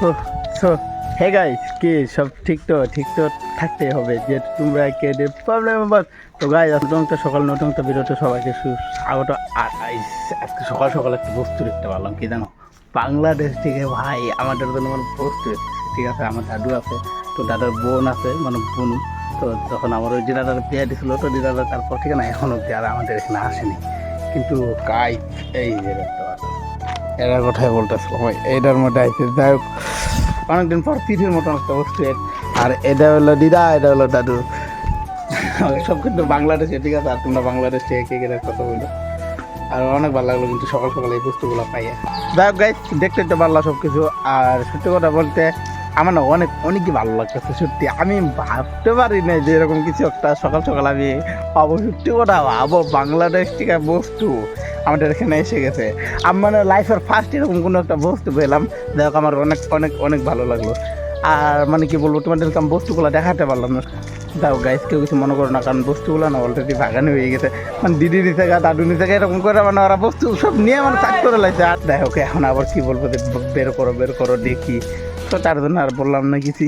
So, hey guys কি সব ঠিক তো? ঠিক তো থাকতে হবে যে তোমরা কে প্রবলেম বাস। তো গাই নতুন একটা সকাল, নতুন একটা বিরত সবাইকে স্বাগত আর আজকে সকাল সকাল একটা বস্তু দেখতে পারলাম, কি জানো? বাংলাদেশ থেকে ভাই, আমাদের জন্য মানে বস্তু ঠিক আছে? আমার দাদু আছে, তো দাদার বোন আছে মানে বোন। তো তখন আমার ওই দিদাদার বিয়ে দিছিল, তো দিদাদার তারপর ঠিক না এখন অব্দি আমাদের এখানে আসেনি। কিন্তু গাই এই যে দেখতে পাচ্ছ। এরা কথাই ভাই এটার মধ্যে আইসে যাই হোক, অনেকদিন পর তিথির মতন একটা বস্তু আর এটা হলো দিদা, এটা হলো দাদু। সব কিন্তু বাংলাদেশে, ঠিক আছে? আর তোমরা বাংলাদেশ থেকে কে কথা বলল আর অনেক ভালো লাগল কিন্তু সকাল সকাল এই বস্তুগুলো পাইয়া। যাই হোক গাইজ দেখতে তো পারলাম সব কিছু আর সত্যি কথা বলতে আমার না অনেক অনেকই ভালো লাগতেছে, সত্যি। আমি ভাবতে পারি না যে এরকম কিছু একটা সকাল সকাল আমি পাবো। সত্যি কথা ভাবো, বাংলাদেশ থেকে বস্তু আমাদের এখানে এসে গেছে। আমি মানে লাইফের ফার্স্ট এরকম কোনো একটা বস্তু পেলাম দেখ আমার অনেক অনেক অনেক ভালো লাগল। আর মানে কি বলব, তোমাদেরকে আমি বস্তুগুলো দেখাতে পারলাম না। দাও গাইস কেউ কিছু মনে করো না, কারণ বস্তুগুলো না অলরেডি বাগানে হয়ে গেছে। মানে দিদি নিচে গা, দাদু নিচে গা, এরকম করে মানে ওরা বস্তু সব নিয়ে মানে সাইড করে লাগছে আর দেখো এখন আবার কি বলব, যে বের করো বের করো, দেখি। তো তার জন্য আর বললাম না কিছু।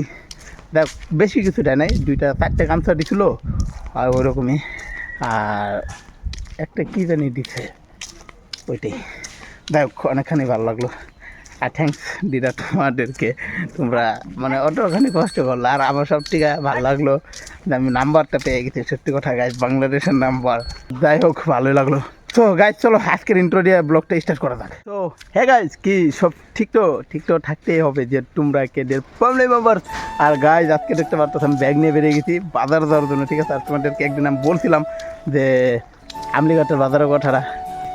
দেখ, বেশি কিছু দেয় নাই, দুইটা, চারটে গামছা দিছিল, আর ওইরকমই। আর একটা কি জানি দিছে, ওইটাই। দেখ, অনেকখানি ভালো লাগল। আর থ্যাংকস দিদা তোমাদেরকে। তোমরা মানে অতখানি কষ্ট করল, আর আমার সব থেকে ভালো লাগল যে আমি নাম্বারটা পেয়ে গেছি। সত্যি কথা গাইজ বাংলাদেশের নাম্বার যাই হোক, ভালোই লাগল। তো গাইজ চলো আজকের ইন্ট্রো দিয়ে ব্লগটা স্টার্ট করা যাক। তো হ্যাঁ গাইজ কি সব ঠিক তো? ঠিক তো থাকতেই হবে যে তোমরা কে দের প্রবলেম আবার আর গাইজ আজকে দেখতে পারতো আমি ব্যাগ নিয়ে বেরিয়ে গেছি, বাজার যাওয়ার জন্য, ঠিক আছে? আর তোমাদেরকে একদিন আমি বলছিলাম যে, আমলিঘাটের বাজারের কথাটা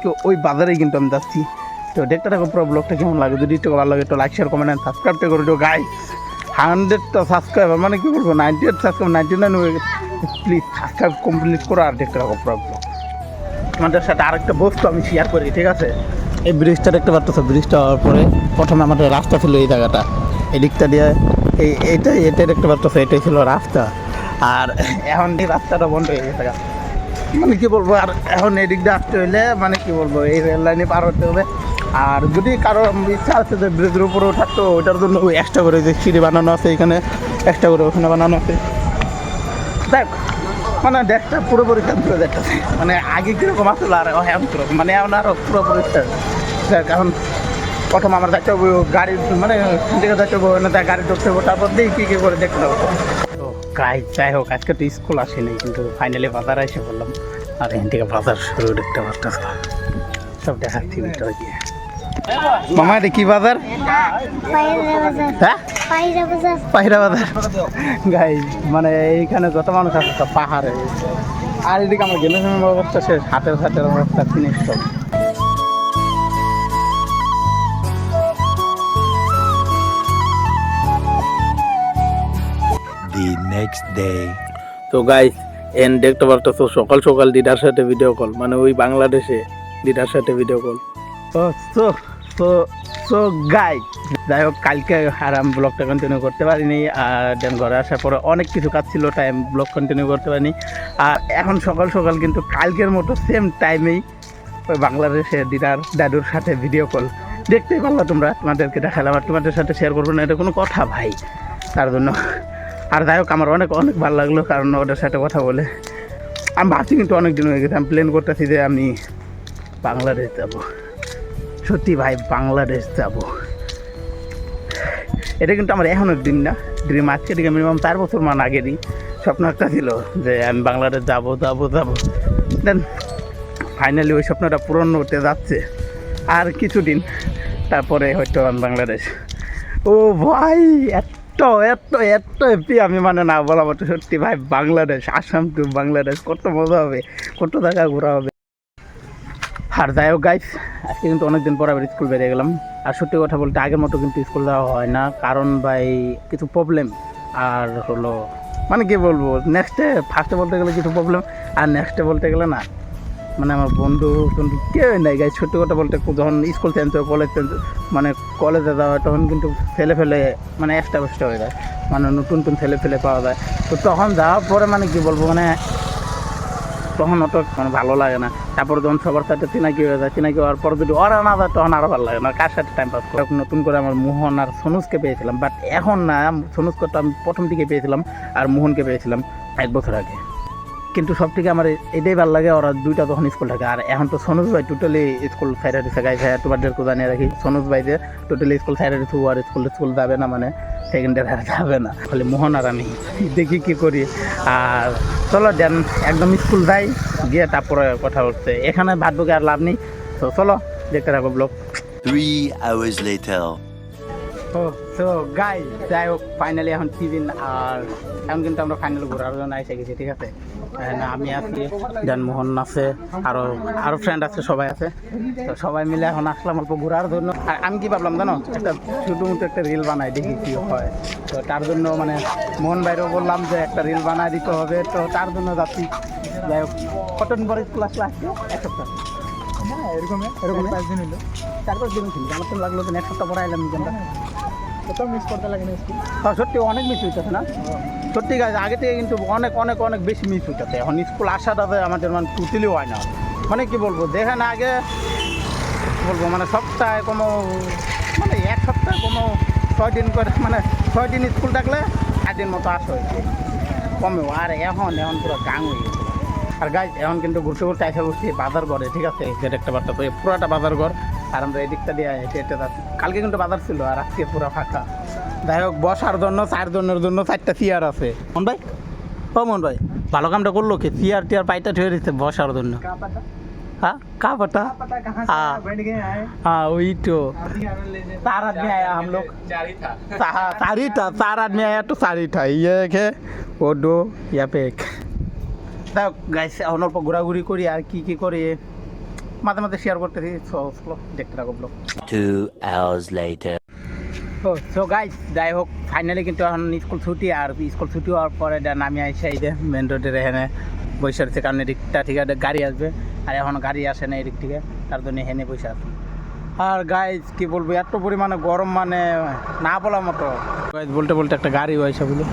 তো ওই বাজারেই কিন্তু আমি যাচ্ছি। তো দেখতে থাকো পুরো ব্লগটা কেমন লাগে। যদি একটু ভালো লাগে তো লাইক শেয়ার কমেন্ট অ্যান্ড সাবস্ক্রাইবটা করে দিও গাই হান্ড্রেডটা সাবস্ক্রাইবার মানে কি বলব? Ninety eight subscribe ninety nine হয়ে গেছে। প্লিজ সাবস্ক্রাইব কমপ্লিট করো আর দেখতে থাকো পুরো তোমাদের সাথে আরেকটা বস্তু আমি শেয়ার করি, ঠিক আছে? এই ব্রিজটা দেখতে পাচ্ছ ব্রিজটা হওয়ার পরে প্রথমে আমাদের রাস্তা ছিল এই জায়গাটা। এই দিকটা দিয়ে এই এইটাই, এটাই দেখতে পাচ্ছ এটাই ছিল রাস্তা। আর এখন এই রাস্তাটা বন্ধ হয়ে গেছে মানে কি বলব, আর এখন এদিক দিয়ে আসতে হইলে মানে কি বলব, এই রেল লাইনে পার হতে হবে। আর যদি কারও ইচ্ছা আছে যে ব্রিজের উপরে ওঠার তো ওইটার জন্য এক্সট্রা করে যে সিঁড়ি বানানো আছে এখানে এক্সট্রা করে ওখানে বানানো আছে। দেখ মানে দেশটা পুরোপুরি করে দেখতেছে মানে আগে কীরকম আসলো আর এখন কীরকম মানে এখন আরও পুরোপুরি। দেখ প্রথম আমার যাইতে হবে গাড়ি মানে দিকে যাইতে হবে, না গাড়ি ধরতে হবে, তারপর দেখি কী কী করে দেখতে হবে। গাই যাই হোক, আজকে তো স্কুল আসেনি, কিন্তু ফাইনালি বাজার এসে বললাম আর এখান থেকে বাজার শুরু দেখতে পারতেছে। সব দেখাচ্ছি ভিতরে গিয়ে। মামা এটা কি বাজার? হ্যাঁ? পায়রা বাজার গাই মানে এইখানে যত মানুষ আছে সব পাহাড়ে। আর এদিকে আমার গেলে অবস্থা শেষ হাটের হাটের অবস্থা ফিনিশ সব। The next day. তো গাইস এন দেখতে পারতেছো সকাল সকাল দিদার সাথে ভিডিও কল মানে ওই বাংলাদেশে দিদার সাথে ভিডিও কল তো। So so guy. যাই হোক, কালকে আর আমি ব্লগটা কন্টিনিউ করতে পারিনি, আর দেন ঘরে আসার পরে অনেক কিছু কাজ ছিল টাইম ব্লগ কন্টিনিউ করতে পারিনি। আর এখন সকাল সকাল কিন্তু কালকের মতো সেম টাইমেই ওই বাংলাদেশে দিদার দাদুর সাথে ভিডিও কল দেখতেই পারল তোমরা, তোমাদেরকে দেখালাম, আর তোমাদের সাথে শেয়ার করব না, এটা কোনো কথা ভাই। তার জন্য। আর যাই হোক, আমার অনেক অনেক ভালো লাগল, কারণ ওদের সাথে কথা বলে। আমি ভাবছি কিন্তু অনেক দিন হয়ে গেছে, আমি প্ল্যান করতেছি যে আমি বাংলাদেশ যাব। সত্যি ভাই, বাংলাদেশ যাব। এটা কিন্তু আমার এখনের দিন না। ড্রিম আজকে থেকে মিনিমাম চার বছর মান আগেরই স্বপ্ন একটা ছিল যে আমি বাংলাদেশ যাব যাব যাব। দেন ফাইনালি ওই স্বপ্নটা পূরণ হতে যাচ্ছে। আর কিছুদিন, তারপরে হয়তো আমি বাংলাদেশ। ও ভাই, এত এত এত হ্যাপি আমি মানে না বলা মতো সত্যি ভাই, বাংলাদেশ, আসাম টু বাংলাদেশ, কত মজা হবে, কত জায়গা ঘোরা হবে। আর যাই হোক গাইস আজকে কিন্তু অনেকদিন পর আবার স্কুল বেরিয়ে গেলাম। আর সত্যি কথা বলতে, আগের মতো কিন্তু স্কুল যাওয়া হয় না। কারণ ভাই, কিছু প্রবলেম আর হলো মানে কি বলব নেক্সটে ফার্স্টে বলতে গেলে কিছু প্রবলেম আর নেক্সটে বলতে গেলে না মানে আমার বন্ধু বন্ধু কেউ নাই গাই সত্যি কথা বলতে, যখন স্কুল চেঞ্জ হয় কলেজ চেঞ্জ মানে কলেজে যাওয়া হয়, তখন কিন্তু ফেলে ফেলে মানে এক্সট্রা বেস্টা হয়ে যায়। মানে নতুন নতুন ফেলে ফেলে পাওয়া যায়। তো তখন যাওয়ার পরে মানে কি বলব মানে তখন অত ভালো লাগে না। তারপর যখন সবার সাথে চিনাকি হয়ে যায়, চিনাকি হওয়ার পর যদি ওরা না যায়, তখন আরও ভালো লাগে না। কার সাথে টাইম পাস করে নতুন করে আমার মোহন আর সনুজকে পেয়েছিলাম বাট এখন না সনুজকে তো আমি প্রথম দিকে পেয়েছিলাম আর মোহনকে পেয়েছিলাম এক বছর আগে। কিন্তু সব থেকে আমার এটাই ভালো লাগে, ওরা দুইটা তখন স্কুল থাকে। আর এখন তো সনুজ ভাই টোটালি স্কুল সাইডে দিচ্ছে গাই ভাই তোমাদেরকে জানিয়ে রাখি সনুজ ভাই যে টোটালি স্কুল সাইডে ও আর স্কুল স্কুল যাবে না মানে। সেকেন্ড আর যাবে না। খালি মোহন আর আমি। দেখি কি করি। আর চলো দেন, একদম স্কুল যাই, গিয়ে তারপরে কথা হচ্ছে এখানে ভাত বুকে আর লাভ নেই। তো চলো, দেখতে থাকো ব্লগ Three hours later. ও তো গাই যাই হোক ফাইনালি এখন টিফিন আর এখন কিন্তু আমরা ফাইনাল ঘোরার জন্য এসে গেছি, ঠিক আছে? আমি আছি দেন মোহন আছে, আরও আরও ফ্রেন্ড আছে, সবাই আছে। তো সবাই মিলে এখন আসলাম অল্প ঘোরার জন্য। আমি কি ভাবলাম জানো? একটা ছোটো মতো একটা রিল বানাই, দেখি কি হয়। তো তার জন্য মানে মোহন বাইরেও বললাম যে একটা রিল বানাই দিতে হবে, তো তার জন্য যাচ্ছি। যাই হোক কতদিন পরে ক্লাস ক্লাস এক সপ্তাহ হ্যাঁ এরকম এরকম পাঁচ দিন হলো চার পাঁচ দিন ছিল আমার তো লাগল এক সপ্তাহ পরে আইলাম মিশনটা কোথাও মিস করতে লাগে না হ্যাঁ সত্যি অনেক মিস হইতেছে না? সত্যি গাছ আগে থেকে কিন্তু অনেক অনেক অনেক বেশি মিস হইতেছে। এখন স্কুল আসাটাতে আমাদের মানে টুটিলি হয় না। মানে কি বলব যেখানে আগে বলব মানে সপ্তাহে কোনো মানে এক সপ্তাহে কোনো ছয় দিন করে মানে ছয় দিন স্কুল থাকলে আট দিন মতো হয়েছে কমেও। আর এখন এখন পুরো গাং হয়ে গেছে। আর গাছ এখন কিন্তু ঘুরতে ঘুরতে এসে বসছি বাজার ঘরে ঠিক আছে? যেটা একটা বার্তা তো পুরোটা বাজার ঘর। আর আমরা এদিকটা দিয়ে হেঁটে হেঁটে যাচ্ছি কালকে কিন্তু বাজার ছিল আর আজকে পুরো ফাঁকা যাই হোক বসার জন্য চারজনের জন্য চারটা চেয়ার আছে মন ভাই ও মন ভাই ভালো কামটা করলো কি চেয়ার টিয়ার পাইটা ঠেয়ে দিচ্ছে বসার জন্য हाँ कहाँ पता हाँ हाँ वही तो चार आदमी आया हम लोग चा- चार ही था चार आदमी आया तो चार ही था ये एक है वो दो यहाँ पे एक দেখ গাইস এখন অল্প ঘোরাঘুরি করি আর কি কি করি মাঝে মাঝে শেয়ার করতেছি চলো দেখতে থাকো ব্লগ Two hours later. ও সো গাইস যাই হোক ফাইনালি কিন্তু এখন স্কুল ছুটি আর স্কুল ছুটি হওয়ার পরে দেন আমি আইসা এই যে মেন রোডের এখানে বসে রয়েছে কারণ এদিকটা ঠিক আছে গাড়ি আসবে আর এখন গাড়ি আসে না এদিক থেকে তার জন্য হেনে বসে আছে। আর গাইজ কি বলব এত পরিমাণে গরম মানে না বলার মতো। গাইজ বলতে বলতে একটা গাড়ি হয়েছে বলে